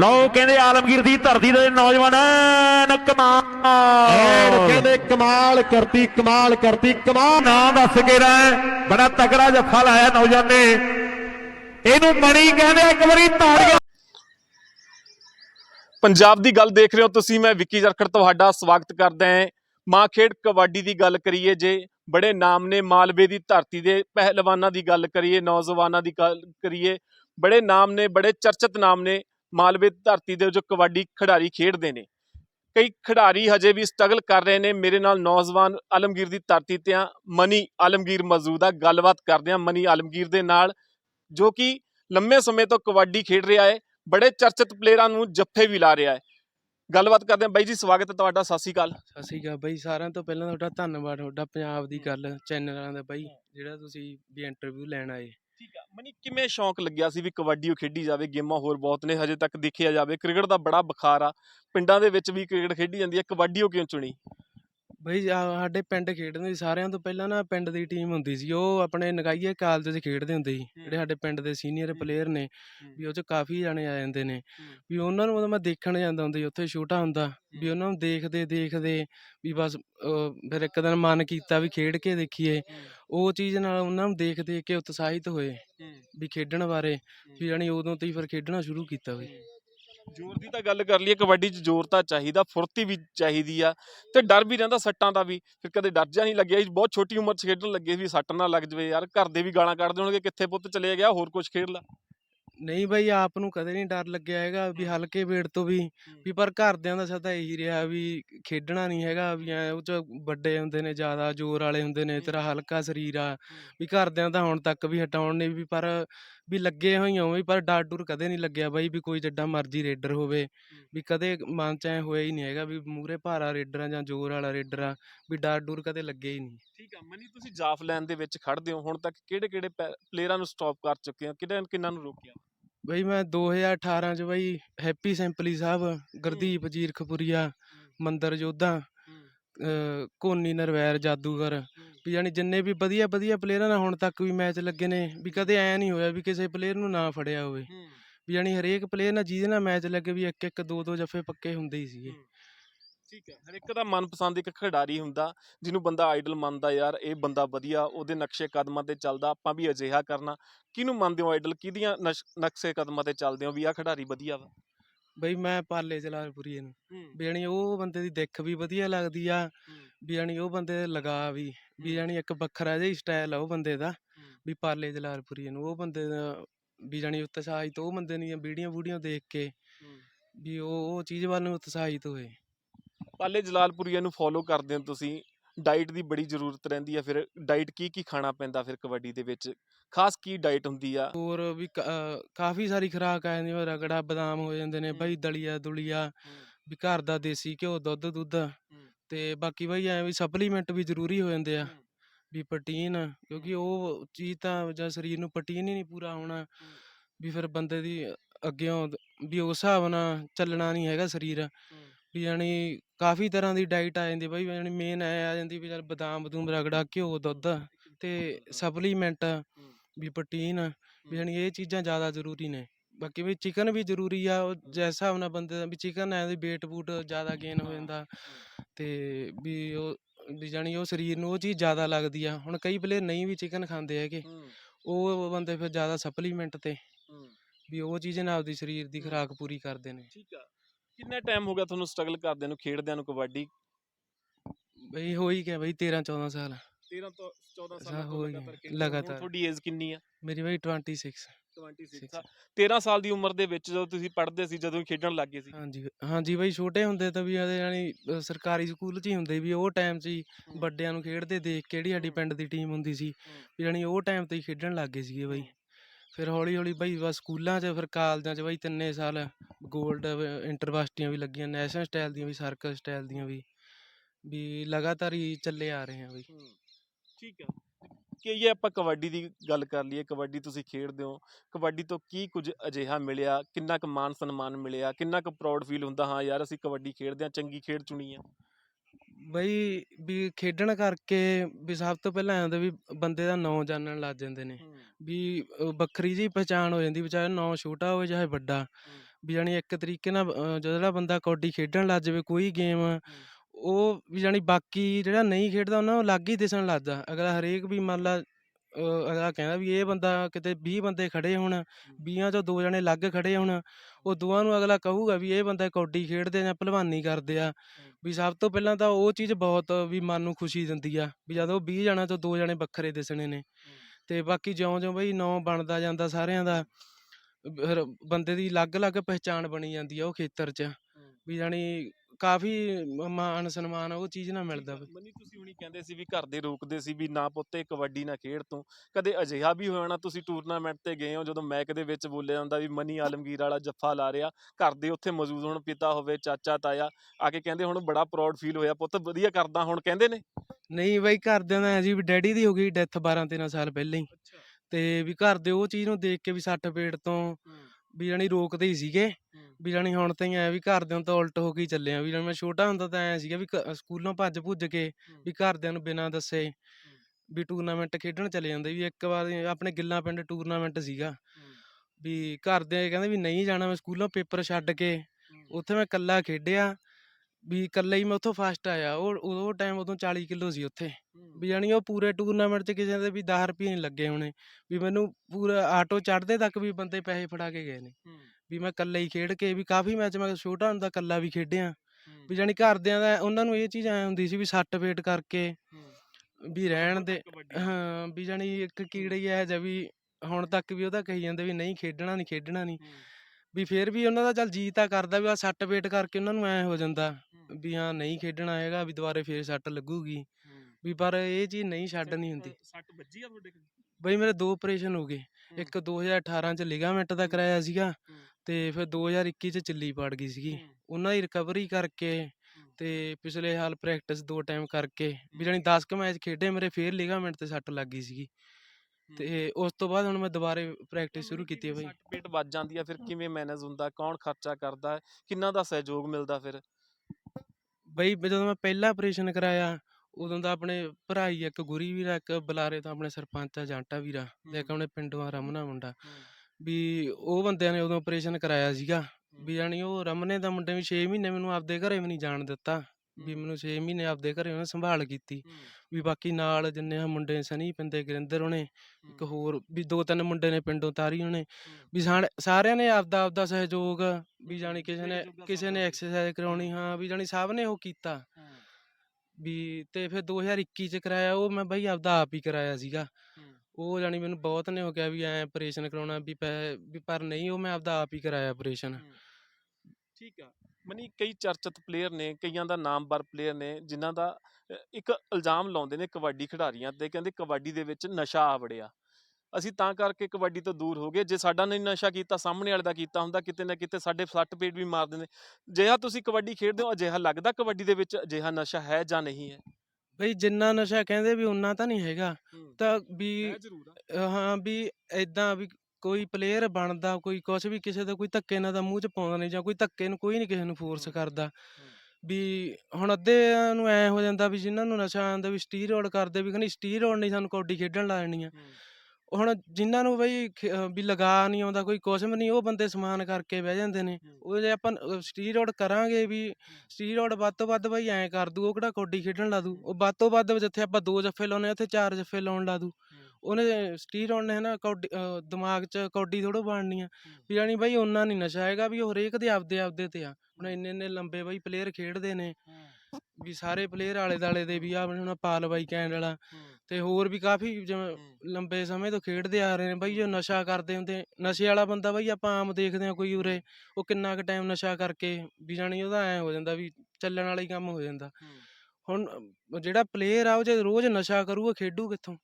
ਲਓ ਕਹਿੰਦੇ ਆਲਮਗੀਰ ਦੀ ਧਰਤੀ ਦੇ ਨੌਜਵਾਨ ਕਮਾਲ। ਕਹਿੰਦੇ ਕਮਾਲ ਕਰਤੀ ਕਮਾਲ ਕਰਤੀ ਕਮਾਲ। ਨਾਂ ਦੱਸ ਕੇ ਰਹਿ ਬੜਾ ਤਕੜਾ ਜੱਫਾ ਲਾਇਆ ਨੌਜਵਾਨ ਨੇ। ਇਹਨੂੰ ਮਣੀ ਕਹਿੰਦੇ ਆ, ਇੱਕ ਵਾਰੀ ਤਾੜੀਆਂ ਪੰਜਾਬ ਦੀ ਗੱਲ ਦੇਖ ਰਹੇ ਹੋ ਤੁਸੀਂ ਮੈਂ ਵਿੱਕੀ ਜਰਖੜ ਤੁਹਾਡਾ ਸਵਾਗਤ ਕਰਦਾ ਹਾਂ। ਮਾਂ ਖੇਡ ਕਬੱਡੀ ਦੀ ਗੱਲ ਕਰੀਏ ਜੇ ਬੜੇ ਨਾਮ ਨੇ ਮਾਲਵੇ ਦੀ ਧਰਤੀ ਦੇ ਪਹਿਲਵਾਨਾਂ ਦੀ ਗੱਲ ਕਰੀਏ ਨੌਜਵਾਨਾਂ ਦੀ ਗੱਲ ਕਰੀਏ। ਬੜੇ ਨਾਮ ਨੇ ਬੜੇ ਚਰਚਿਤ ਨਾਮ ਨੇ। ਮਾਲਵੇ ਧਰਤੀ ਦੇ ਜੋ ਕਬੱਡੀ ਖਿਡਾਰੀ ਖੇਡਦੇ ਨੇ। ਕਈ ਖਿਡਾਰੀ ਹਜੇ ਵੀ ਸਟਰਗਲ ਕਰ ਰਹੇ ਨੇ। ਮੇਰੇ ਨਾਲ ਨੌਜਵਾਨ ਆਲਮਗੀਰ ਦੀ ਧਰਤੀ ਤੇ ਆ। ਮਨੀ ਆਲਮਗੀਰ ਮੌਜੂਦ ਆ। ਗੱਲਬਾਤ ਕਰਦੇ ਆ ਮਨੀ ਆਲਮਗੀਰ ਦੇ ਨਾਲ ਜੋ ਕਿ ਲੰਮੇ ਸਮੇਂ ਤੋਂ ਕਬੱਡੀ ਖੇਡ ਰਿਹਾ ਹੈ। ਬੜੇ ਚਰਚਿਤ ਪਲੇਅਰਾਂ ਨੂੰ ਜੱਫੇ ਵੀ ਲਾ ਰਿਹਾ ਹੈ। ਗੱਲਬਾਤ ਕਰਦੇ ਹਾਂ ਬਾਈ ਜੀ ਸਵਾਗਤ ਹੈ ਤੁਹਾਡਾ। ਸਤਿ ਸ਼੍ਰੀ ਅਕਾਲ। ਸਤਿ ਸ਼੍ਰੀ ਅਕਾਲ ਬਾਈ। ਸਾਰਿਆਂ ਤੋਂ ਪਹਿਲਾਂ ਤੁਹਾਡਾ ਧੰਨਵਾਦ। ਤੁਹਾਡਾ ਪੰਜਾਬ ਦੀ ਗੱਲ ਚੈਨਲਾਂ ਦਾ ਬਾਈ ਜਿਹੜਾ ਤੁਸੀਂ ਵੀ ਇੰਟਰਵਿਊ ਲੈਣ ਆਏ। ਠੀਕ ਆ। ਮਨੀ, ਕਿਵੇਂ ਸ਼ੌਂਕ ਲੱਗਿਆ ਸੀ ਵੀ ਕਬੱਡੀ ਉਹ ਖੇਡੀ ਜਾਵੇ, ਗੇਮਾਂ ਹੋਰ ਬਹੁਤ ਨੇ, ਹਜੇ ਤੱਕ ਦੇਖਿਆ ਜਾਵੇ। ਕ੍ਰਿਕਟ ਦਾ ਬੜਾ ਬੁਖਾਰ ਆ। ਪਿੰਡਾਂ ਦੇ ਵਿੱਚ ਵੀ ਕ੍ਰਿਕਟ ਖੇਡੀ ਜਾਂਦੀ ਹੈ ਕਬੱਡੀ ਉਹ ਕਿਉਂ ਚੁਣੀ? ਬਾਈ ਸਾਡੇ ਪਿੰਡ ਖੇਡਦੇ ਸੀ ਸਾਰਿਆਂ ਤੋਂ ਪਹਿਲਾਂ ਨਾ ਪਿੰਡ ਦੀ ਟੀਮ ਹੁੰਦੀ ਸੀ ਉਹ ਆਪਣੇ ਨਗਾਈਏ ਕਾਲਜ 'ਚ ਖੇਡਦੇ ਹੁੰਦੇ ਸੀ ਜਿਹੜੇ ਸਾਡੇ ਪਿੰਡ ਦੇ ਸੀਨੀਅਰ ਪਲੇਅਰ ਨੇ ਵੀ ਉਹ 'ਚ ਕਾਫੀ ਜਾਣੇ ਆ ਜਾਂਦੇ ਨੇ ਵੀ ਉਹਨਾਂ ਨੂੰ ਉਦੋਂ ਮੈਂ ਦੇਖਣ ਜਾਂਦਾ ਹੁੰਦਾ ਸੀ ਉੱਥੇ ਛੋਟਾ ਹੁੰਦਾ ਵੀ ਉਹਨਾਂ ਨੂੰ ਦੇਖਦੇ ਦੇਖਦੇ ਵੀ ਬਸ ਅਹ, ਫਿਰ ਇੱਕ ਦਿਨ ਮਨ ਕੀਤਾ ਵੀ ਖੇਡ ਕੇ ਦੇਖੀਏ ਉਹ ਚੀਜ਼ ਨਾਲ ਉਹਨਾਂ ਨੂੰ ਦੇਖ ਦੇਖ ਕੇ ਉਤਸ਼ਾਹਿਤ ਹੋਏ ਵੀ ਖੇਡਣ ਬਾਰੇ ਵੀ ਜਾਣੀ ਉਦੋਂ ਤੋਂ ਹੀ ਫਿਰ ਖੇਡਣਾ ਸ਼ੁਰੂ ਕੀਤਾ ਬਈ। ਜ਼ੋਰ ਦੀ ਤਾਂ ਗੱਲ ਕਰ ਲਈਏ ਕਬੱਡੀ 'ਚ ਜ਼ੋਰ ਤਾਂ ਚਾਹੀਦਾ ਫੁਰਤੀ ਵੀ ਚਾਹੀਦੀ ਆ ਤੇ ਡਰ ਵੀ ਰਹਿੰਦਾ ਸੱਟਾਂ ਦਾ ਵੀ ਫਿਰ ਕਦੇ ਡਰ ਜਾ ਨਹੀਂ ਲੱਗਿਆ ਬਹੁਤ ਛੋਟੀ ਉਮਰ 'ਚ ਖੇਡਣ ਲੱਗੇ ਵੀ ਸੱਟ ਨਾ ਲੱਗ ਜਵੇ ਯਾਰ ਘਰ ਦੇ ਵੀ ਗਾਲਾਂ ਕੱਢਦੇ ਹੋਣਗੇ ਕਿੱਥੇ ਪੁੱਤ ਚਲੇ ਗਿਆ ਹੋਰ ਕੁਝ ਖੇਡ ਲਾ। ਨਹੀਂ ਬਈ ਆਪ ਨੂੰ ਕਦੇ ਨਹੀਂ ਡਰ ਲੱਗਿਆ ਹੈਗਾ ਵੀ ਹਲਕੇ weight ਤੋਂ ਵੀ ਵੀ ਪਰ ਘਰਦਿਆਂ ਦਾ ਸਦਾ ਇਹੀ ਰਿਹਾ ਵੀ ਖੇਡਣਾ ਨਹੀਂ ਹੈਗਾ ਵੀ ਐ ਉਹ ਚ ਵੱਡੇ ਹੁੰਦੇ ਨੇ ਜ਼ਿਆਦਾ ਜ਼ੋਰ ਵਾਲੇ ਹੁੰਦੇ ਨੇ ਤੇਰਾ ਹਲਕਾ ਸਰੀਰ ਆ ਵੀ ਘਰਦਿਆਂ ਦਾ ਹੁਣ ਤੱਕ ਵੀ ਹਟਾਉਣ ਨੇ ਵੀ ਪਰ ਵੀ ਲੱਗੇ ਹੋਈਆਂ ਵੀ ਪਰ ਡਰ ਡੁਰ ਕਦੇ ਨਹੀਂ ਲੱਗਿਆ ਬਈ ਵੀ ਕੋਈ ਜਿੱਡਾ ਮਰਜ਼ੀ ਰੇਡਰ ਹੋਵੇ। ਵੀ ਕਦੇ ਮਨ ਚ ਐ ਹੋਇਆ ਹੀ ਨਹੀਂ ਹੈਗਾ ਵੀ ਮੂਰੇ ਭਾਰਾ ਰੇਡਰ ਆ ਜਾਂ ਜ਼ੋਰ ਵਾਲਾ ਰੇਡਰ ਆ ਵੀ ਡਰ ਡੁਰ ਕਦੇ ਲੱਗੇ ਹੀ ਨਹੀਂ। ਠੀਕ ਆ ਮਨੀ ਤੁਸੀਂ ਜਾਫ ਲੈਣ ਦੇ ਵਿੱਚ ਖੜਦੇ ਹੋ ਹੁਣ ਤੱਕ ਕਿਹੜੇ ਕਿਹੜੇ ਪਲੇਅਰਾਂ ਨੂੰ ਸਟਾਪ ਕਰ ਚੁੱਕੇ ਹੋ? ਕਿਹਨਾਂ ਕਿੰਨਾਂ ਨੂੰ ਰੋਕਿਆ? ਬਈ ਮੈਂ 2018 ਚ ਬਈ ਹੈਪੀ ਸਿੰਪਲੀ ਸਾਹਿਬ ਗੁਰਦੀਪ ਜੀਰਖਪੁਰੀਆ ਮੰਦਰ ਜੋਧਾ ਕੋਨੀ ਨਰਵੈਰ ਜਾਦੂਗਰ ਵੀ ਯਾਨੀ ਜਿੰਨੇ ਵੀ ਵਧੀਆ ਵਧੀਆ ਪਲੇਅਰਾਂ ਨਾਲ ਹੁਣ ਤੱਕ ਵੀ ਮੈਚ ਲੱਗੇ ਨੇ ਵੀ ਕਦੇ ਐ ਨਹੀਂ ਹੋਇਆ ਵੀ ਕਿਸੇ ਪਲੇਅਰ ਨੂੰ ਨਾ ਫੜਿਆ ਹੋਵੇ। ਵੀ ਯਾਨੀ ਹਰੇਕ ਪਲੇਅਰ ਨਾਲ ਜਿਹਦੇ ਨਾਲ ਮੈਚ ਲੱਗੇ ਵੀ ਇੱਕ ਇੱਕ ਦੋ ਦੋ ਜੱਫੇ ਪੱਕੇ ਹੁੰਦੇ ਹੀ ਸੀਗੇ। ਠੀਕ ਹੈ। ਹਰ ਇੱਕ ਦਾ ਮਨਪਸੰਦ ਇੱਕ ਖਿਡਾਰੀ ਹੁੰਦਾ ਜਿਹਨੂੰ ਬੰਦਾ ਆਈਡਲ ਮੰਨਦਾ ਯਾਰ ਇਹ ਬੰਦਾ ਵਧੀਆ ਉਹਦੇ ਨਕਸ਼ੇ ਕਦਮਾਂ ਤੇ ਚੱਲਦਾ ਆਪਾਂ ਵੀ ਅਜਿਹਾ ਕਰਨਾ। ਕਿਹਨੂੰ ਮੰਨਦੇ ਹੋ ਆਈਡਲ ਕਿਹਦੀਆਂ ਨਸ਼- ਨਕਸ਼ੇ ਕਦਮਾਂ ਤੇ ਚੱਲਦੇ ਹੋ ਵੀ ਆਹ ਖਿਡਾਰੀ ਵਧੀਆ ਵਾ? ਬਈ ਮੈਂ ਪਾਲੇ ਜਲਾਲਪੁਰੀਏ ਨੂੰ ਵੀ ਯਾਨੀ ਉਹ ਬੰਦੇ ਦੀ ਦਿੱਖ ਵੀ ਵਧੀਆ ਲੱਗਦੀ ਆ ਵੀ ਯਾਨੀ ਉਹ ਬੰਦੇ ਦੇ ਲਗਾ ਵੀ ਵੀ ਯਾਨੀ ਇੱਕ ਵੱਖਰਾ ਜਿਹਾ ਸਟਾਈਲ ਆ ਉਹ ਬੰਦੇ ਦਾ ਵੀ ਪਾਲੇ ਜਲਾਲਪੁਰੀਏ ਨੂੰ ਉਹ ਬੰਦੇ ਦਾ ਵੀ ਜਾਣੀ ਉਤਸ਼ਾਹਿਤ ਉਹ ਬੰਦੇ ਦੀਆਂ ਵੀਡੀਓ ਵੂਡੀਓ ਦੇਖ ਕੇ ਵੀ ਉਹ ਉਹ ਚੀਜ਼ ਵੱਲ ਨੂੰ ਉਤਸ਼ਾਹਿਤ ਹੋਏ। ਪਾਲੇ ਜਲਾਲਪੁਰੀਆ ਨੂੰ ਫੋਲੋ ਕਰਦੇ ਹੋ ਤੁਸੀਂ। ਡਾਈਟ ਦੀ ਬੜੀ ਜ਼ਰੂਰਤ ਰਹਿੰਦੀ ਆ ਫਿਰ ਡਾਈਟ ਕੀ ਕੀ ਖਾਣਾ ਪੈਂਦਾ ਫਿਰ ਕਬੱਡੀ ਦੇ ਵਿੱਚ? ਖਾਸ ਕੀ ਡਾਈਟ ਹੁੰਦੀ ਆ? ਹੋਰ ਵੀ ਕ- ਅਹ ਕਾਫੀ ਸਾਰੀ ਖੁਰਾਕ ਆ ਜਾਂਦੀ ਆ ਰਗੜਾ ਬਦਾਮ ਹੋ ਜਾਂਦੇ ਨੇ ਬਈ ਦਲੀਆ ਦੁਲੀਆ ਵੀ ਘਰ ਦਾ ਦੇਸੀ ਘਿਓ ਦੁੱਧ ਦੁੱਧ ਤੇ ਬਾਕੀ ਬਈ ਐ ਵੀ ਸਪਲੀਮੈਂਟ ਵੀ ਜ਼ਰੂਰੀ ਹੋ ਜਾਂਦੇ ਆ ਵੀ ਪ੍ਰੋਟੀਨ ਕਿਉਂਕਿ ਉਹ ਚੀਜ਼ ਤਾਂ ਜਾਂ ਸਰੀਰ ਨੂੰ ਪ੍ਰੋਟੀਨ ਹੀ ਨਹੀਂ ਪੂਰਾ ਹੋਣਾ ਵੀ ਫਿਰ ਬੰਦੇ ਦੀ ਅੱਗਿਓਂ ਵੀ ਉਸ ਹਿਸਾਬ ਨਾਲ ਚੱਲਣਾ ਨਹੀਂ ਹੈਗਾ ਸਰੀਰ ਵੀ ਯਾਨੀ ਕਾਫੀ ਤਰ੍ਹਾਂ ਦੀ ਡਾਈਟ ਆ ਜਾਂਦੀ ਬਈ ਯਾਨੀ ਮੇਨ ਐ ਆ ਜਾਂਦੀ ਵੀ ਚੱਲ ਬਦਾਮ ਬਦੂਮ ਰਗੜਾ ਘਿਓ ਦੁੱਧ ਤੇ ਸਪਲੀਮੈਂਟ ਵੀ ਪ੍ਰੋਟੀਨ ਵੀ ਯਾਨੀ ਇਹ ਚੀਜ਼ਾਂ ਜ਼ਿਆਦਾ ਜ਼ਰੂਰੀ ਨੇ। ਬਾਕੀ ਵੀ ਚਿਕਨ ਵੀ ਜ਼ਰੂਰੀ ਆ ਉਹ ਜਿਸ ਹਿਸਾਬ ਨਾਲ ਬੰਦੇ ਦਾ ਵੀ ਚਿਕਨ ਐ ਦੀ weight ਬੂਟ ਜ਼ਿਆਦਾ ਗੇਨ ਹੋ ਜਾਂਦਾ ਤੇ ਵੀ ਉਹ ਵੀ ਜਾਣੀ ਉਹ ਸਰੀਰ ਨੂੰ ਉਹ ਚੀਜ਼ ਜ਼ਿਆਦਾ ਲੱਗਦੀ ਆ। ਹੁਣ ਕਈ ਪਲੇਅਰ ਨਹੀਂ ਵੀ ਚਿਕਨ ਖਾਂਦੇ ਹੈਗੇ ਉਹ ਬੰਦੇ ਫਿਰ ਜ਼ਿਆਦਾ ਸਪਲੀਮੈਂਟ ਤੇ ਵੀ ਉਹ ਚੀਜ਼ ਨਾਲ ਆਪਦੀ ਸਰੀਰ ਦੀ ਖੁਰਾਕ ਪੂਰੀ ਕਰਦੇ ਨੇ। ਠੀਕ ਆ। ਕਿੰਨਾ ਟਾਈਮ ਹੋ ਗਿਆ ਤੁਹਾਨੂੰ ਸਟਰਗਲ ਕਰਦਿਆਂ ਨੂੰ ਖੇਡਦਿਆਂ ਨੂੰ ਕਬੱਡੀ ਬਈ ਹੋ ਹੀ ਗਿਆ ਬਈ 13 14 ਸਾਲ 13 ਤੋਂ 14 ਅੱਛਾ, ਸਾਲਾਂ ਹੋ ਲਗਾਤਾਰ। ਤੁਹਾਡੀ ਏਜ ਕਿੰਨੀ ਆ ਮੇਰੀ ਬਈ 26 26 Six। 13 ਸਾਲ ਦੀ ਉਮਰ ਦੇ ਵਿੱਚ ਜਦੋਂ ਤੁਸੀਂ ਪੜ੍ਹਦੇ ਸੀ ਜਦੋਂ ਖੇਡਣ ਲੱਗੇ ਸੀ ਹਾਂਜੀ ਹਾਂਜੀ ਬਈ ਛੋਟੇ ਹੁੰਦੇ ਤਾਂ ਵੀ ਆਦੇ ਯਾਨੀ ਸਰਕਾਰੀ ਸਕੂਲ 'ਚ ਹੀ ਹੁੰਦੇ ਵੀ ਉਹ ਟਾਈਮ 'ਚ ਹੀ। ਵੱਡਿਆਂ ਨੂੰ ਖੇਡਦੇ ਦੇਖ ਕੇ ਜਿਹੜੀ ਸਾਡੀ। ਪਿੰਡ ਦੀ ਟੀਮ ਹੁੰਦੀ ਸੀ। ਵੀ ਯਾਨੀ ਉਹ ਟਾਈਮ ਤੇ ਹੀ ਖੇਡਣ ਲੱਗ ਗਏ ਸੀਗੇ ਬਈ। ਫਿਰ ਹੌਲੀ ਹੌਲੀ ਬਈ ਬਸ ਸਕੂਲਾਂ 'ਚ ਫਿਰ ਕਾਲਜਾਂ 'ਚ ਬਈ ਤਿੰਨੇ ਸਾਲ 골ਡ ਇੰਟਰਵਰਸਿਟੀਆਂ ਵੀ ਲੱਗੀਆਂ ਨੈਸ਼ਨਲ ਸਟਾਈਲ ਦੀਆਂ ਵੀ ਸਰਕਲ ਸਟਾਈਲ ਦੀਆਂ ਵੀ ਵੀ ਲਗਾਤਾਰ ਹੀ ਚੱਲੇ ਆ ਰਹੇ ਆ ਬਈ। ਠੀਕ ਆ। ਕਿ ਇਹ ਆਪਾਂ ਕਬੱਡੀ ਦੀ ਗੱਲ ਕਰ ਲਈਏ ਕਬੱਡੀ ਤੁਸੀਂ ਖੇਡਦੇ ਹੋ ਕਬੱਡੀ ਤੋਂ ਕੀ ਕੁਝ ਅਜਿਹਾ ਮਿਲਿਆ ਕਿੰਨਾ ਕੁ ਮਾਨ ਸਨਮਾਨ ਮਿਲਿਆ ਕਿੰਨਾ ਕੁ ਪ੍ਰਾਊਡ ਫੀਲ ਹੁੰਦਾ ਹਾਂ ਯਾਰ ਅਸੀਂ ਕਬੱਡੀ ਖੇਡਦੇ ਹਾਂ ਚੰਗੀ ਖੇਡ ਚੁਣੀ ਆ। ਬਈ ਵੀ ਖੇਡਣ ਕਰਕੇ ਵੀ ਸਭ ਤੋਂ ਪਹਿਲਾਂ ਹੁੰਦਾ ਵੀ ਬੰਦੇ ਦਾ ਨਾਂ ਜਾਣਨ ਲੱਗ ਜਾਂਦੇ ਨੇ। ਵੀ ਵੱਖਰੀ ਜਿਹੀ ਪਛਾਣ ਹੋ ਜਾਂਦੀ ਵਿਚਾਰੇ ਨਾਂ ਛੋਟਾ ਹੋਵੇ ਚਾਹੇ ਵੱਡਾ। ਵੀ ਜਾਣੀ ਇੱਕ ਤਰੀਕੇ ਨਾਲ ਅ, ਜਦੋਂ ਜਿਹੜਾ ਬੰਦਾ ਕਬੱਡੀ ਖੇਡਣ ਲੱਗ ਜਾਵੇ ਕੋਈ ਗੇਮ ਉਹ ਵੀ ਜਾਣੀ ਬਾਕੀ ਜਿਹੜਾ ਨਹੀਂ ਖੇਡਦਾ ਉਹਨਾਂ ਨੂੰ ਅਲੱਗ ਹੀ ਦਿਸਣ ਲੱਗਦਾ। ਅਗਲਾ ਹਰੇਕ ਵੀ ਮੰਨ ਲਾ ਅ, ਅਗਲਾ ਕਹਿੰਦਾ ਵੀ ਇਹ ਬੰਦਾ ਕਿਤੇ 20 ਬੰਦੇ ਖੜੇ ਹੋਣ 20 ਚੋਂ ਦੋ ਜਣੇ ਅਲੱਗ ਖੜੇ ਹੋਣ ਉਹ ਦੋਵਾਂ ਨੂੰ ਅਗਲਾ ਕਹੂਗਾ ਵੀ ਇਹ ਬੰਦਾ ਕਬੱਡੀ ਖੇਡਦੇ ਜਾਂ ਭਲਵਾਨੀ ਕਰਦੇ ਆ। ਵੀ ਸਭ ਤੋਂ ਪਹਿਲਾਂ ਤਾਂ ਉਹ ਚੀਜ਼ ਬਹੁਤ ਵੀ ਮਨ ਨੂੰ ਖੁਸ਼ੀ ਦਿੰਦੀ ਆ ਵੀ ਜਦੋਂ 20 ਜਣਾਂ ਚੋਂ ਦੋ ਜਣੇ ਵੱਖਰੇ ਦਿਸਣੇ ਨੇ ਤੇ ਬਾਕੀ ਜਿਉਂ-ਜਿਉਂ ਬਈ ਨਾਂ ਬਣਦਾ ਜਾਂਦਾ ਸਾਰਿਆਂ ਦਾ ਫਿਰ ਬੰਦੇ ਦੀ ਅਲੱਗ-ਅਲੱਗ ਪਹਿਚਾਣ ਬਣੀ ਜਾਂਦੀ ਆ ਉਹ ਖੇਤਰ 'ਚ ਵੀ ਜਾਣੀ ਕਾਫੀ ਮਾਣ ਸਨਮਾਨ ਉਹ ਚੀਜ਼ ਨਾਲ ਮਿਲਦਾ ਵਾ। ਮਨੀ ਤੁਸੀਂ ਹੁਣੀ ਕਹਿੰਦੇ ਸੀ ਵੀ ਘਰ ਦੇ ਰੋਕਦੇ ਸੀ ਵੀ ਨਾ ਪੁੱਤੇ ਕਬੱਡੀ ਨਾ ਖੇਡ ਤੂੰ। ਕਦੇ ਅਜਿਹਾ ਵੀ ਹੋਇਆ ਨਾ ਤੁਸੀਂ ਟੂਰਨਾਮੈਂਟ ਤੇ ਗਏ ਹੋ ਜਦੋਂ ਮੈਚ ਦੇ ਵਿੱਚ ਬੋਲਿਆ ਜਾਂਦਾ ਵੀ ਮਨੀ ਆਲਮਗੀਰ ਵਾਲਾ ਜੱਫਾ ਲਾ ਰਿਹਾ ਘਰ ਦੇ ਉੱਥੇ ਮੌਜੂਦ ਹੋਣ ਪਿਤਾ ਹੋਵੇ ਚਾਚਾ ਤਾਇਆ ਆ ਕੇ ਕਹਿੰਦੇ ਹੁਣ ਬੜਾ ਪ੍ਰਾਊਡ ਫੀਲ ਹੋਇਆ ਪੁੱਤ ਵਧੀਆ ਕਰਦਾ ਹੁਣ ਕਹਿੰਦੇ ਨੇ। ਨਹੀਂ ਬਈ ਘਰਦਿਆਂ ਦਾ ਐਂ ਜੀ ਵੀ ਡੈਡੀ ਦੀ ਹੋ ਗਈ ਡੈਥ 12-13 ਸਾਲ ਪਹਿਲਾਂ ਹੀ। ਤੇ ਵੀ ਘਰ ਦੇ ਉਹ ਚੀਜ਼ ਨੂੰ ਦੇਖ ਕੇ ਵੀ ਸੱਟ ਪੇਟ ਤੋਂ ਵੀ ਜਾਣੀ ਰੋਕਦੇ ਹੀ ਸੀਗੇ ਵੀ ਜਾਣੀ ਹੁਣ ਤਾਂ ਐ ਵੀ ਘਰਦਿਆਂ ਤੋਂ ਉਲਟ ਹੋ ਕੇ ਹੀ ਚੱਲੇ ਆ ਵੀ ਜਾਣੀ ਮੈਂ ਛੋਟਾ ਹੁੰਦਾ ਤਾਂ ਐ ਸੀਗਾ ਵੀ ਕ- ਸਕੂਲੋਂ ਭੱਜ ਭੁੱਜ ਕੇ ਵੀ ਘਰਦਿਆਂ ਨੂੰ ਬਿਨਾਂ ਦੱਸੇ ਵੀ ਟੂਰਨਾਮੈਂਟ ਖੇਡਣ ਚਲੇ ਜਾਂਦੇ ਵੀ ਇੱਕ ਵਾਰ ਆਪਣੇ ਗਿੱਲਾਂ ਪਿੰਡ ਟੂਰਨਾਮੈਂਟ ਸੀਗਾ। ਵੀ ਘਰਦੇ ਕਹਿੰਦੇ ਵੀ ਨਹੀਂ ਜਾਣਾ ਮੈਂ ਸਕੂਲੋਂ ਪੇਪਰ ਛੱਡ ਕੇ ਉੱਥੇ ਮੈਂ ਇਕੱਲਾ ਖੇਡਿਆ ਵੀ ਇਕੱਲਾ ਹੀ ਮੈਂ ਉੱਥੋਂ ਫਸਟ ਆਇਆ ਉਹ ਉਹ ਟਾਈਮ ਉਦੋਂ 40 ਕਿਲੋ ਸੀ ਉੱਥੇ। ਵੀ ਜਾਣੀ ਉਹ ਪੂਰੇ ਟੂਰਨਾਮੈਂਟ 'ਚ ਕਿਸੇ ਦੇ ਵੀ 10 ਰੁਪਏ ਨਹੀਂ ਲੱਗੇ ਹੋਣੇ ਵੀ ਮੈਨੂੰ ਪੂਰਾ ਆਟੋ ਚੜ੍ਹਦੇ ਤੱਕ ਵੀ ਬੰਦੇ ਪੈਸੇ ਫੜਾ ਕੇ ਗਏ ਨੇ। ਵੀ ਮੈਂ ਇਕੱਲਾ ਹੀ ਖੇਡ ਕੇ ਵੀ ਕਾਫੀ ਮੈਚ ਮੈਂ ਛੋਟਾ ਹੁੰਦਾ ਇਕੱਲਾ ਵੀ ਖੇਡਿਆ। ਵੀ ਜਾਣੀ ਘਰਦਿਆਂ ਦਾ ਉਹਨਾਂ ਨੂੰ ਇਹ ਚੀਜ਼ ਐ ਹੁੰਦੀ ਸੀ ਵੀ ਸੱਟ ਵੇਟ ਕਰਕੇ ਵੀ ਰਹਿਣ ਦੇ ਹਾਂ ਵੀ ਜਾਣੀ ਇੱਕ ਕੀੜਾ ਹੀ ਇਹੋ ਜਿਹਾ ਵੀ ਹੁਣ ਤੱਕ ਵੀ ਉਹਦਾ ਕਹੀ ਜਾਂਦੇ ਵੀ ਨਹੀਂ ਖੇਡਣਾ ਨਹੀਂ ਖੇਡਣਾ ਨਹੀਂ ਵੀ ਫਿਰ ਵੀ ਉਹਨਾਂ ਦਾ ਚੱਲ ਜੀ ਤਾਂ ਕਰਦਾ ਵੀ ਆ ਸੱਟ ਵੇਟ ਕਰਕੇ ਉਹਨਾਂ ਨੂੰ ਐ ਹੋ ਜਾਂਦਾ ਵੀ ਹਾਂ ਨਹੀਂ ਖੇਡਣਾ ਹੈਗਾ ਵੀ ਦੁਬਾਰੇ ਫੇਰ ਸੱਟ ਲੱਗੂਗੀ। ਵੀ ਪਰ ਇਹ ਚੀਜ਼ ਨਹੀਂ ਛੱਡਣੀ ਹੁੰਦੀ। ਸੱਟ ਵੱਜੀ ਆ ਤੁਹਾਡੇ ਬਈ ਮੇਰੇ ਦੋ ਆਪਰੇਸ਼ਨ ਹੋ ਗਏ। ਇੱਕ 2018 ਚ ਲਿਗਾਮੈਂਟ ਦਾ ਕਰਾਇਆ ਸੀਗਾ ਤੇ ਫਿਰ 2021 ਚ ਚੱਲੀ ਪੜ ਗਈ ਸੀਗੀ। ਉਹਨਾਂ ਦੀ ਰਿਕਵਰੀ ਕਰਕੇ ਤੇ ਪਿਛਲੇ ਹਾਲ ਪ੍ਰੈਕਟਿਸ ਦੋ ਟਾਈਮ ਕਰਕੇ ਵੀ ਜਾਣੀ 10 ਕ ਮੈਚ ਖੇਡੇ ਮੇਰੇ ਫੇਰ ਲਿਗਾਮੈਂਟ ਤੇ ਸੱਟ ਲੱਗ ਗਈ ਸੀਗੀ। ਤੇ ਉਸ ਤੋਂ ਬਾਅਦ ਹੁਣ ਮੈਂ ਦੁਬਾਰੇ ਪ੍ਰੈਕਟਿਸ ਸ਼ੁਰੂ ਕੀਤੀ ਹੈ ਬਈ। ਸੱਟ ਪੇਟ ਵੱਜ ਜਾਂਦੀ ਆ ਫਿਰ ਕਿਵੇਂ ਮੈਨੇਜ ਹੁੰਦਾ ਕੌਣ ਖਰਚਾ ਕਰਦਾ ਹੈ? ਕਿੰਨਾ ਦਾ ਸਹਿਯੋਗ ਮਿਲਦਾ ਫਿਰ? ਬਈ ਜਦੋਂ ਮੈਂ ਪਹਿਲਾ ਆਪਰੇਸ਼ਨ ਕਰਾਇਆ ਉਦੋਂ ਦਾ ਆਪਣੇ ਭਰਾ ਹੀ ਇੱਕ ਗੁਰੀ ਵੀਰਾ ਇੱਕ ਬੁਲਾਰੇ ਤੋਂ ਆਪਣੇ ਸਰਪੰਚ ਆ ਜਾਂਟਾ ਵੀਰਾ ਤੇ ਇੱਕ ਆਪਣੇ ਪਿੰਡੋਂ ਆ ਰਮਨਾ ਮੁੰਡਾ। ਵੀ ਉਹ ਬੰਦਿਆਂ ਨੇ ਉਦੋਂ ਆਪਰੇਸ਼ਨ ਕਰਾਇਆ ਸੀਗਾ ਵੀ ਜਾਣੀ ਉਹ ਰਮਨੇ ਦਾ ਮੁੰਡੇ ਵੀ 6 ਮਹੀਨੇ ਮੈਨੂੰ ਆਪਦੇ ਘਰੇ ਵੀ ਨਹੀਂ ਜਾਣ ਦਿੱਤਾ। ਵੀ ਮੈਨੂੰ 6 ਮਹੀਨੇ ਆਪਦੇ ਘਰੇ ਉਹਨੇ ਸੰਭਾਲ ਕੀਤੀ। ਵੀ ਬਾਕੀ ਨਾਲ ਜਿੰਨੇ ਆ ਮੁੰਡੇ ਸਨੀ ਪਿੰਦੇ ਗੁਰਿੰਦਰ ਉਹਨੇ ਇੱਕ ਹੋਰ ਵੀ ਦੋ ਤਿੰਨ ਮੁੰਡੇ ਨੇ ਪਿੰਡੋਂ ਤਾਰੀ ਉਹਨੇ ਵੀ ਸਾਰਿਆਂ ਨੇ ਆਪਦਾ ਆਪਦਾ ਸਹਿਯੋਗ ਵੀ ਜਾਣੀ ਕਿਸੇ ਨੇ ਕਿਸੇ ਨੇ ਐਕਸਰਸਾਈਜ਼ ਕਰਾਉਣੀ ਹਾਂ ਵੀ ਜਾਣੀ ਸਭ ਨੇ ਉਹ ਕੀਤਾ। ਵੀ ਤੇ ਫਿਰ 2021 ਚ ਕਰਾਇਆ ਉਹ ਮੈਂ ਬਈ ਆਪਦਾ ਆਪ ਹੀ ਕਰਾਇਆ ਸੀਗਾ। ਉਹ ਜਾਣੀ ਮੈਨੂੰ ਬਹੁਤ ਨੇ ਹੋ ਗਿਆ ਵੀ ਐ ਆਪਰੇਸ਼ਨ ਕਰਾਉਣਾ ਵੀ ਪੈ- ਵੀ ਪਰ ਨਹੀਂ ਉਹ ਮੈਂ ਆਪਦਾ ਆਪ ਹੀ ਕਰਾਇਆ ਆਪਰੇਸ਼ਨ ਠੀਕ ਆ। ਮਨੀ ਕਈ ਚਰਚਿਤ ਪਲੇਅਰ ਨੇ ਕਈਆਂ ਦਾ ਨਾਮਵਰ ਪਲੇਅਰ ਨੇ ਜਿਨ੍ਹਾਂ ਦਾ ਇੱਕ ਇਲਜ਼ਾਮ ਲਾਉਂਦੇ ਨੇ ਕਬੱਡੀ ਖਿਡਾਰੀਆਂ ਤੇ ਕਹਿੰਦੇ ਕਬੱਡੀ ਦੇ ਵਿੱਚ ਨਸ਼ਾ ਆ ਵੜਿਆ। ਅਸੀਂ ਤਾਂ ਕਰਕੇ ਕਬੱਡੀ ਤੋਂ ਦੂਰ ਹੋ ਗਏ। ਜੇ ਸਾਡਾ ਨਹੀਂ ਨਸ਼ਾ ਕੀਤਾ ਸਾਹਮਣੇ ਵਾਲੇ ਦਾ ਕੀਤਾ ਹੁੰਦਾ ਕਿਤੇ ਨਾ ਕਿਤੇ ਸਾਡੇ ਸੱਟ ਪੇਟ ਵੀ ਮਾਰ ਦਿੰਦੇ। ਜਿਹਾ ਤੁਸੀਂ ਕਬੱਡੀ ਖੇਡਦੇ ਹੋ ਅਜਿਹਾ ਲੱਗਦਾ ਕਬੱਡੀ ਦੇ ਵਿੱਚ ਅਜਿਹਾ ਨਸ਼ਾ ਹੈ ਜਾਂ ਨਹੀਂ ਹੈ? ਬਈ ਜਿੰਨਾ ਨਸ਼ਾ ਕਹਿੰਦੇ ਵੀ ਉਨਾ ਤਾਂ ਨਹੀਂ ਹੈਗਾ। ਤਾਂ ਵੀ ਹਾਂ ਵੀ ਐਦਾਂ ਵੀ ਕੋਈ ਪਲੇਅਰ ਬਣਦਾ ਕੋਈ ਕੁਛ ਵੀ ਕਿਸੇ ਦਾ ਕੋਈ ਧੱਕੇ ਨਾਲ ਦਾ ਮੂੰਹ ਚ ਪਾਉਂਦਾ ਨਹੀਂ ਜਾਂ ਕੋਈ ਧੱਕੇ ਨੂੰ ਕੋਈ ਨਹੀਂ ਕਿਸੇ ਨੂੰ ਫੋਰਸ ਕਰਦਾ। ਵੀ ਹੁਣ ਅੱਧੇ ਨੂੰ ਐ ਹੋ ਜਾਂਦਾ ਵੀ ਜਿਨ੍ਹਾਂ ਨੂੰ ਨਸ਼ਾ ਆਉਂਦਾ ਵੀ ਸਟੀਰੋਇਡ ਕਰਦੇ ਵੀ ਕਹਿੰਦੇ ਸਟੀਰੋਇਡ ਨਹੀਂ ਸਾਨੂੰ ਕਬੱਡੀ ਖੇਡਣ ਲਾ ਦੇਣੀ ਆ। ਹੁਣ ਜਿਨ੍ਹਾਂ ਨੂੰ ਬਈ ਵੀ ਲਗਾ ਨਹੀਂ ਆਉਂਦਾ ਕੋਈ ਕੁਛ ਵੀ ਨਹੀਂ ਉਹ ਬੰਦੇ ਸਮਾਨ ਕਰਕੇ ਬਹਿ ਜਾਂਦੇ ਨੇ। ਉਹ ਜੇ ਆਪਾਂ ਸਟੀਰੋਇਡ ਕਰਾਂਗੇ ਵੀ ਸਟੀਰੋਇਡ ਵੱਧ ਤੋਂ ਵੱਧ ਬਈ ਐਂ ਕਰ ਦੂ ਉਹ ਕਿਹੜਾ ਕਬੱਡੀ ਖੇਡਣ ਲਾ ਦੂ। ਉਹ ਵੱਧ ਤੋਂ ਵੱਧ ਜਿੱਥੇ ਆਪਾਂ ਦੋ ਜੱਫੇ ਲਾਉਨੇ ਉੱਥੇ ਚਾਰ ਜੱਫੇ ਲਾਉਣ ਲਾ ਦੂ। ਉਹਨੇ ਸਟੀਰੋਇਡ ਨੇ ਨਾ ਅਹ ਦਿਮਾਗ 'ਚ ਕਬੱਡੀ ਥੋੜੋ ਬਣਨੀ ਆ। ਵੀ ਜਾਣੀ ਬਈ ਉਹਨਾਂ ਨਹੀਂ ਨਸ਼ਾ ਹੈਗਾ ਵੀ ਉਹ ਹਰੇਕ ਦੇ ਆਪਦੇ ਆਪਦੇ ਤੇ ਆ। ਹੁਣ ਇੰਨੇ ਇੰਨੇ ਲੰਬੇ ਬਈ ਪਲੇਅਰ ਖੇਡਦੇ ਨੇ ਵੀ ਸਾਰੇ ਪਲੇਅਰ ਆਲੇ ਦਾਲੇ ਦੇ ਵੀ ਆ ਹੁਣ ਪਾਲ ਬਾਈ ਕੈਂਡ ਵਾਲਾ ਤੇ ਹੋਰ ਵੀ ਕਾਫੀ ਜਿਵੇਂ ਲੰਬੇ ਸਮੇਂ ਤੋਂ ਖੇਡਦੇ ਆ ਰਹੇ ਨੇ ਬਈ ਜੋ ਨਸ਼ਾ ਕਰਦੇ ਹੁੰਦੇ ਨਸ਼ੇ ਵਾਲਾ ਬੰਦਾ ਬਈ ਆਪਾਂ ਆਮ ਦੇਖਦੇ ਆ ਕੋਈ ਉਰੇ ਉਹ ਕਿੰਨਾ ਕੁ ਟਾਈਮ ਨਸ਼ਾ ਕਰਕੇ ਵੀ ਜਾਣੀ ਉਹਦਾ ਐ ਹੋ ਜਾਂਦਾ ਵੀ ਚੱਲਣ ਵਾਲਾ ਹੀ ਕੰਮ ਹੋ ਜਾਂਦਾ। ਹੁਣ ਅਹ, ਜਿਹੜਾ ਪਲੇਅਰ ਆ ਉਹ ਜੇ ਰੋਜ਼ ਨਸ਼ਾ ਕਰੂਗਾ ਖੇਡੂ ਕਿੱਥੋਂ?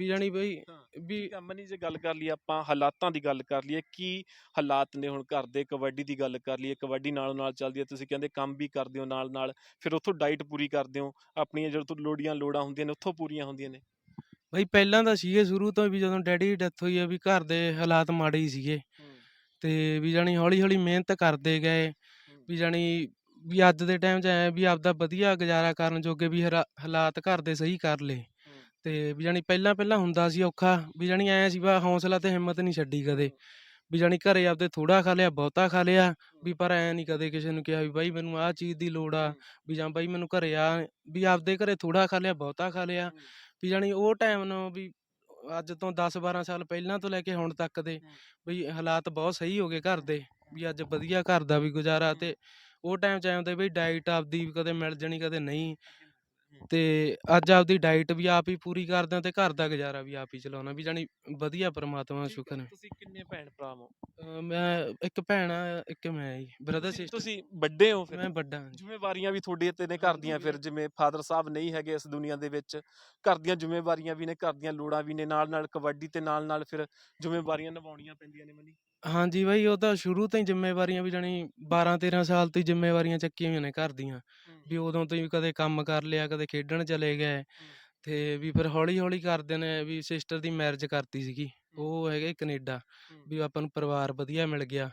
ਵੀ ਜਾਣੀ ਬਈ ਵੀ ਆ ਮਨੀ ਜੇ ਗੱਲ ਕਰ ਲਈ ਆਪਾਂ ਹਾਲਾਤਾਂ ਦੀ ਗੱਲ ਕਰ ਲਈਏ ਕੀ ਹਾਲਾਤ ਨੇ ਹੁਣ ਘਰ ਦੇ ਕਬੱਡੀ ਦੀ ਗੱਲ ਕਰ ਲਈਏ ਕਬੱਡੀ ਨਾਲੋਂ ਨਾਲ ਚੱਲਦੀ ਹੈ ਤੁਸੀਂ ਕਹਿੰਦੇ ਕੰਮ ਵੀ ਕਰਦੇ ਹੋ ਨਾਲ ਨਾਲ ਫਿਰ ਉੱਥੋਂ ਡਾਈਟ ਪੂਰੀ ਕਰਦੇ ਹੋ ਆਪਣੀਆਂ ਜਦੋਂ ਤੋਂ ਲੋੜੀਆਂ ਲੋੜਾਂ ਹੁੰਦੀਆਂ ਨੇ ਉੱਥੋਂ ਪੂਰੀਆਂ ਹੁੰਦੀਆਂ ਨੇ? ਬਈ ਪਹਿਲਾਂ ਤਾਂ ਸੀਗੇ ਸ਼ੁਰੂ ਤੋਂ ਵੀ ਜਦੋਂ ਡੈਡੀ ਦੀ ਡੈਥ ਹੋਈ ਆ ਵੀ ਘਰ ਦੇ ਹਾਲਾਤ ਮਾੜੇ ਹੀ ਸੀਗੇ। ਤੇ ਵੀ ਜਾਣੀ ਹੌਲੀ ਹੌਲੀ ਮਿਹਨਤ ਕਰਦੇ ਗਏ ਵੀ ਜਾਣੀ ਵੀ ਅੱਜ ਦੇ ਟਾਈਮ 'ਚ ਐ ਵੀ ਆਪਦਾ ਵਧੀਆ ਗੁਜ਼ਾਰਾ ਕਰਨ ਜੋਗੇ ਵੀ ਹਾਲਾ- ਹਾਲਾਤ ਘਰ ਦੇ ਸਹੀ ਕਰ ਲਏ। ਤੇ ਵੀ ਜਾਣੀ ਪਹਿਲਾਂ ਪਹਿਲਾਂ ਹੁੰਦਾ ਸੀ ਔਖਾ ਵੀ ਜਾਣੀ ਐ ਸੀ ਵਾ ਹੌਸਲਾ ਤੇ ਹਿੰਮਤ ਨਹੀਂ ਛੱਡੀ ਕਦੇ। ਵੀ ਜਾਣੀ ਘਰੇ ਆਪਦੇ ਥੋੜਾ ਖਾ ਲਿਆ ਬਹੁਤਾ ਖਾ ਲਿਆ ਵੀ ਪਰ ਐ ਨਹੀਂ ਕਦੇ ਕਿਸੇ ਨੂੰ ਕਿਹਾ ਵੀ ਬਾਈ ਮੈਨੂੰ ਆਹ ਚੀਜ਼ ਦੀ ਲੋੜ ਆ ਵੀ ਜਾਂ ਬਾਈ ਮੈਨੂੰ ਘਰੇ ਆ ਵੀ ਆਪਦੇ ਘਰੇ ਥੋੜਾ ਖਾ ਲਿਆ ਬਹੁਤਾ ਖਾ ਲਿਆ। ਵੀ ਜਾਣੀ ਉਹ ਟਾਈਮ ਨੂੰ ਵੀ ਅੱਜ ਤੋਂ 10 12 ਸਾਲ ਪਹਿਲਾਂ ਤੋਂ ਲੈ ਕੇ ਹੁਣ ਤੱਕ ਦੇ ਵੀ ਹਾਲਾਤ ਬਹੁਤ ਸਹੀ ਹੋ ਗਏ ਘਰ ਦੇ ਵੀ ਅੱਜ ਵਧੀਆ ਘਰ ਦਾ ਵੀ ਗੁਜ਼ਾਰਾ ਤੇ ਉਹ ਟਾਈਮ ਚ ਐਂ ਹੁੰਦਾ ਵੀ ਡਾਈਟ ਆਪਦੀ ਕਦੇ ਮਿਲ ਜਾਣੀ ਕਦੇ ਨਹੀਂ। ਤੇ ਅੱਜ ਆਪਦੀ ਡਾਈਟ ਵੀ ਆਪ ਹੀ ਪੂਰੀ ਕਰਦੇ ਆ ਤੇ ਘਰ ਦਾ ਗੁਜ਼ਾਰਾ ਵੀ ਆਪ ਹੀ ਚਲਾਉਣਾ ਵੀ ਜਾਣੀ ਵਧੀਆ ਪ੍ਰਮਾਤਮਾ ਦਾ ਸ਼ੁਕਰ ਹੈ। ਤੁਸੀਂ ਕਿੰਨੇ ਭੈਣ ਭਰਾ ਹੋ? ਅਹ ਮੈਂ ਇੱਕ ਭੈਣ ਆ ਇੱਕ ਮੈਂ ਜੀ ਬ੍ਰਦਰ ਤੁਸੀਂ- ਸਿਸਟਰ ਤੁਸੀਂ ਵੱਡੇ ਹੋ ਫਿਰ? ਮੈਂ ਵੱਡਾ ਹਾਂ ਜੀ। ਜ਼ਿੰਮੇਵਾਰੀਆਂ ਵੀ ਤੁਹਾਡੇ ਤੇ ਨੇ ਘਰ ਦੀਆਂ ਫਿਰ ਜਿਵੇਂ ਫਾਦਰ ਸਾਹਿਬ ਨਹੀਂ ਹੈਗੇ ਇਸ ਦੁਨੀਆ ਦੇ ਵਿੱਚ ਘਰ ਦੀਆਂ ਜ਼ਿੰਮੇਵਾਰੀਆਂ ਵੀ ਨੇ ਘਰ ਦੀਆਂ ਲੋੜਾਂ ਵੀ ਨੇ ਨਾਲ ਨਾਲ ਕਬੱਡੀ ਤੇ ਨਾਲ ਨਾਲ ਫਿਰ ਜ਼ਿੰਮੇਵਾਰੀਆਂ ਨਿਭਾਉਣੀਆਂ ਪੈਂਦੀਆਂ ਨੇ ਮਨੀ। ਹਾਂਜੀ ਬਾਈ ਉਹ ਤਾਂ ਸ਼ੁਰੂ ਤੋਂ ਹੀ ਜ਼ਿੰਮੇਵਾਰੀਆਂ ਵੀ ਜਾਣੀ 12 13 ਸਾਲ ਤੋਂ ਹੀ ਜ਼ਿੰਮੇਵਾਰੀਆਂ ਚੱਕੀਆਂ ਹੋਈਆਂ ਨੇ ਘਰ ਦੀਆਂ ਵੀ ਉਦੋਂ ਤੋਂ ਹੀ ਕਦੇ ਕੰਮ ਕਰ ਲਿਆ ਕਦੇ ਖੇਡਣ ਚਲੇ ਗਏ ਤੇ ਵੀ ਫਿਰ ਹੌਲੀ ਹੌਲੀ ਕਰਦੇ ਨੇ ਵੀ ਸਿਸਟਰ ਦੀ ਮੈਰਿਜ ਕਰਤੀ ਸੀਗੀ ਉਹ ਹੈਗੇ ਕੈਨੇਡਾ ਵੀ ਆਪਾਂ ਨੂੰ ਪਰਿਵਾਰ ਵਧੀਆ ਮਿਲ ਗਿਆ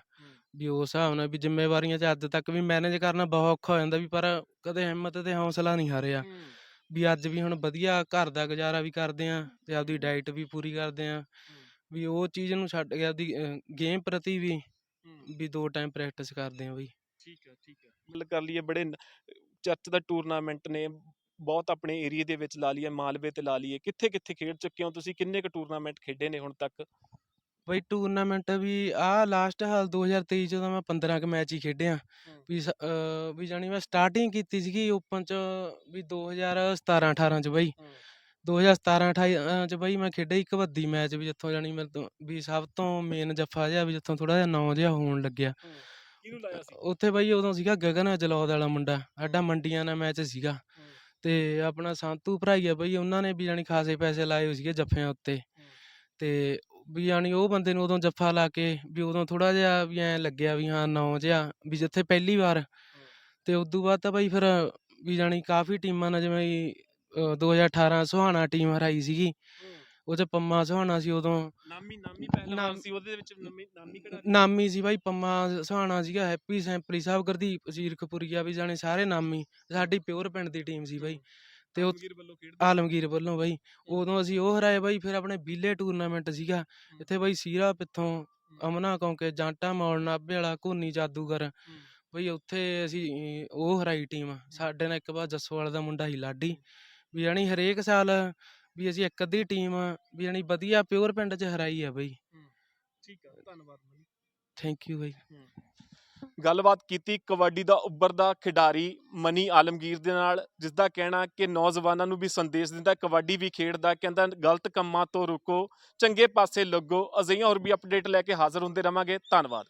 ਵੀ ਉਸ ਹਿਸਾਬ ਨਾਲ ਵੀ ਜ਼ਿੰਮੇਵਾਰੀਆਂ 'ਚ ਅੱਜ ਤੱਕ ਵੀ ਮੈਨੇਜ ਕਰਨਾ ਬਹੁਤ ਔਖਾ ਹੋ ਜਾਂਦਾ ਵੀ ਪਰ ਕਦੇ ਹਿੰਮਤ ਤੇ ਹੌਸਲਾ ਨਹੀਂ ਹਾਰਿਆ ਵੀ ਅੱਜ ਵੀ ਹੁਣ ਵਧੀਆ ਘਰ ਦਾ ਗੁਜ਼ਾਰਾ ਵੀ ਕਰਦੇ ਆ ਤੇ ਆਪਦੀ ਡਾਈਟ ਵੀ ਪੂਰੀ ਕਰਦੇ ਆ ਵੀ ਉਹ ਚੀਜ਼ ਨੂੰ ਛੱਡ ਕੇ ਆਪਦੀ ਗੇਮ ਪ੍ਰਤੀ ਵੀ ਵੀ ਦੋ ਟਾਈਮ ਪ੍ਰੈਕਟਿਸ ਕਰਦੇ ਆ ਬਈ। ਠੀਕ ਹੈ ਠੀਕ ਹੈ ਗੱਲ ਕਰ ਲਈਏ ਬੜੇ ਚਰਚ ਦਾ ਟੂਰਨਾਮੈਂਟ ਨੇ ਬਹੁਤ ਆਪਣੇ ਏਰੀਆ ਦੇ ਵਿੱਚ ਲਾ ਲਈਏ ਮਾਲਵੇ ਤੇ ਲਾ ਲਈਏ। ਕਿੱਥੇ ਕਿੱਥੇ ਖੇਡ ਚੁੱਕੇ ਹੋ ਤੁਸੀਂ? ਕਿੰਨੇ ਕੁ ਟੂਰਨਾਮੈਂਟ ਖੇਡੇ ਨੇ ਹੁਣ ਤੱਕ? ਬਈ ਟੂਰਨਾਮੈਂਟ ਵੀ ਆ ਲਾਸਟ ਹਾਲ 2023 ਚ ਤਾਂ ਮੈਂ 15 ਕ ਮੈਚ ਹੀ ਖੇਡਿਆ ਵੀ ਵੀ ਜਾਣੀ ਮੈਂ ਸਟਾਰਟਿੰਗ ਕੀਤੀ ਸੀਗੀ ਓਪਨ ਚ ਵੀ 2017 18 ਚ ਬਈ। 2017 18 ਚ ਬਈ ਮੈਂ ਖੇਡਿਆ ਸੀ ਕਬੱਡੀ ਮੈਚ ਵੀ ਜਿੱਥੋਂ ਜਾਣੀ ਮੇਰੇ ਤੋਂ ਵੀ ਸਭ ਤੋਂ ਮੇਨ ਜੱਫਾ ਜਿਹਾ ਵੀ ਜਿੱਥੋਂ ਥੋੜਾ ਜਿਹਾ ਨਾਂ ਜਿਹਾ ਹੋਣ ਲੱਗਿਆ। ਕਿਹਨੂੰ ਲਾਇਆ ਸੀ? ਉੱਥੇ ਬਈ ਉਦੋਂ ਸੀਗਾ ਗਗਨ ਜਲੌਦ ਵਾਲਾ ਮੁੰਡਾ ਸਾਡਾ ਮੰਡੀਆਂ ਨਾਲ ਮੈਚ ਸੀਗਾ। ਤੇ ਆਪਣਾ ਸੰਤੂ ਭਰਾਈ ਆ ਬਈ ਉਹਨਾਂ ਨੇ ਵੀ ਜਾਣੀ ਖਾਸੇ ਪੈਸੇ ਲਾਏ ਹੋਏ ਸੀਗੇ ਜੱਫਿਆਂ ਉੱਤੇ। ਤੇ ਵੀ ਜਾਣੀ ਉਹ ਬੰਦੇ ਨੂੰ ਉਦੋਂ ਜੱਫਾ ਲਾ ਕੇ ਵੀ ਉਦੋਂ ਥੋੜਾ ਜਿਹਾ ਵੀ ਐਂ ਲੱਗਿਆ ਵੀ ਹਾਂ ਨਾਂ ਜਿਹਾ ਵੀ ਜਿੱਥੇ ਪਹਿਲੀ ਵਾਰ। ਤੇ ਉਦੋਂ ਬਾਅਦ ਤਾਂ ਬਈ ਫਿਰ ਵੀ ਜਾਣੀ ਕਾਫੀ ਟੀਮਾਂ ਨਾਲ ਜਿਵੇਂ ਅਹ 2018 ਸੁਹਾਣਾ ਟੀਮ ਹਰਾਈ ਸੀਗੀ। ਉਹ ਚ ਪੰਮਾ ਸੁਹਾਣਾ ਸੀ ਉਦੋਂ। ਨਾਮੀ ਨਾਮੀ ਪਹਿਲਵਾਨ ਨਾਮ- ਸੀ ਉਹਦੇ ਵਿੱਚ ਨਾਮੀ ਨਾਮੀ ਕਿਹੜਾ ਨਾਮੀ ਸੀ ਬਾਈ ਪੰਮਾ ਸੁਹਾਣਾ ਸੀਗਾ ਹੈਪੀ ਸੈਂਪਲੀ ਸਾਹਿਬ ਗੁਰਦੀਪ ਜ਼ੀਰਕਪੁਰੀਆ ਵੀ ਜਾਣੇ ਸਾਰੇ ਨਾਮੀ। ਸਾਡੀ ਪਿਓਰ ਪਿੰਡ ਦੀ ਟੀਮ ਸੀ ਬਾਈ। ਤੇ ਉਹ ਆਲਮਗੀਰ ਵੱਲੋਂ ਖੇਡਦੇ ਆਲਮਗੀਰ ਵੱਲੋਂ ਬਾਈ। ਉਦੋਂ ਅਸੀਂ ਉਹ ਹਰਾਏ ਬਾਈ ਫਿਰ ਆਪਣੇ ਬੀਲੇ ਟੂਰਨਾਮੈਂਟ ਸੀਗਾ। ਇੱਥੇ ਬਾਈ ਸੀਰਾ ਪਿੱਥੋਂ ਅਮਨਾ ਕੌਂਕੇ ਜਾਂਟਾ ਮੌਲ ਨਾਭੇ ਵਾਲਾ ਘੋਨੀ ਜਾਦੂਗਰ। ਬਈ ਉੱਥੇ ਅਸੀਂ ਉਹ ਹਰਾਈ ਟੀਮ ਸਾਡੇ ਨਾਲ ਇੱਕ ਵਾਰ ਜੱਸੋਵਾਲ ਦਾ ਮੁੰਡਾ ਸੀ ਲਾਡੀ। ਵੀ ਜਾਣੀ ਹਰੇਕ ਸਾਲ ਵੀ ਅਸੀਂ ਇੱਕ ਅੱਧੀ ਟੀਮ ਵੀ ਜਾਣੀ ਵਧੀਆ ਪਿਓਰ ਪਿੰਡ 'ਚ ਹਰਾਈ ਆ ਬਈ। ਠੀਕ ਹੈ ਧੰਨਵਾਦ ਥੈਂਕ ਯੂ ਬਾਈ। ਗੱਲਬਾਤ ਕੀਤੀ ਕਬੱਡੀ ਦਾ ਉੱਭਰਦਾ ਖਿਡਾਰੀ ਮਨੀ ਆਲਮਗੀਰ ਦੇ ਨਾਲ ਜਿਸ ਦਾ ਕਹਿਣਾ ਕਿ ਨੌਜਵਾਨਾਂ ਨੂੰ ਵੀ ਸੰਦੇਸ਼ ਦਿੰਦਾ ਕਬੱਡੀ ਵੀ ਖੇਡਦਾ ਕਹਿੰਦਾ ਗਲਤ ਕੰਮਾਂ ਤੋਂ ਰੁਕੋ ਚੰਗੇ ਪਾਸੇ ਲੱਗੋ ਅਜਿਹੀਆਂ ਹੋਰ ਵੀ ਅਪਡੇਟ ਲੈ ਕੇ ਹਾਜ਼ਰ ਹੁੰਦੇ ਰਵਾਂਗੇ ਧੰਨਵਾਦ।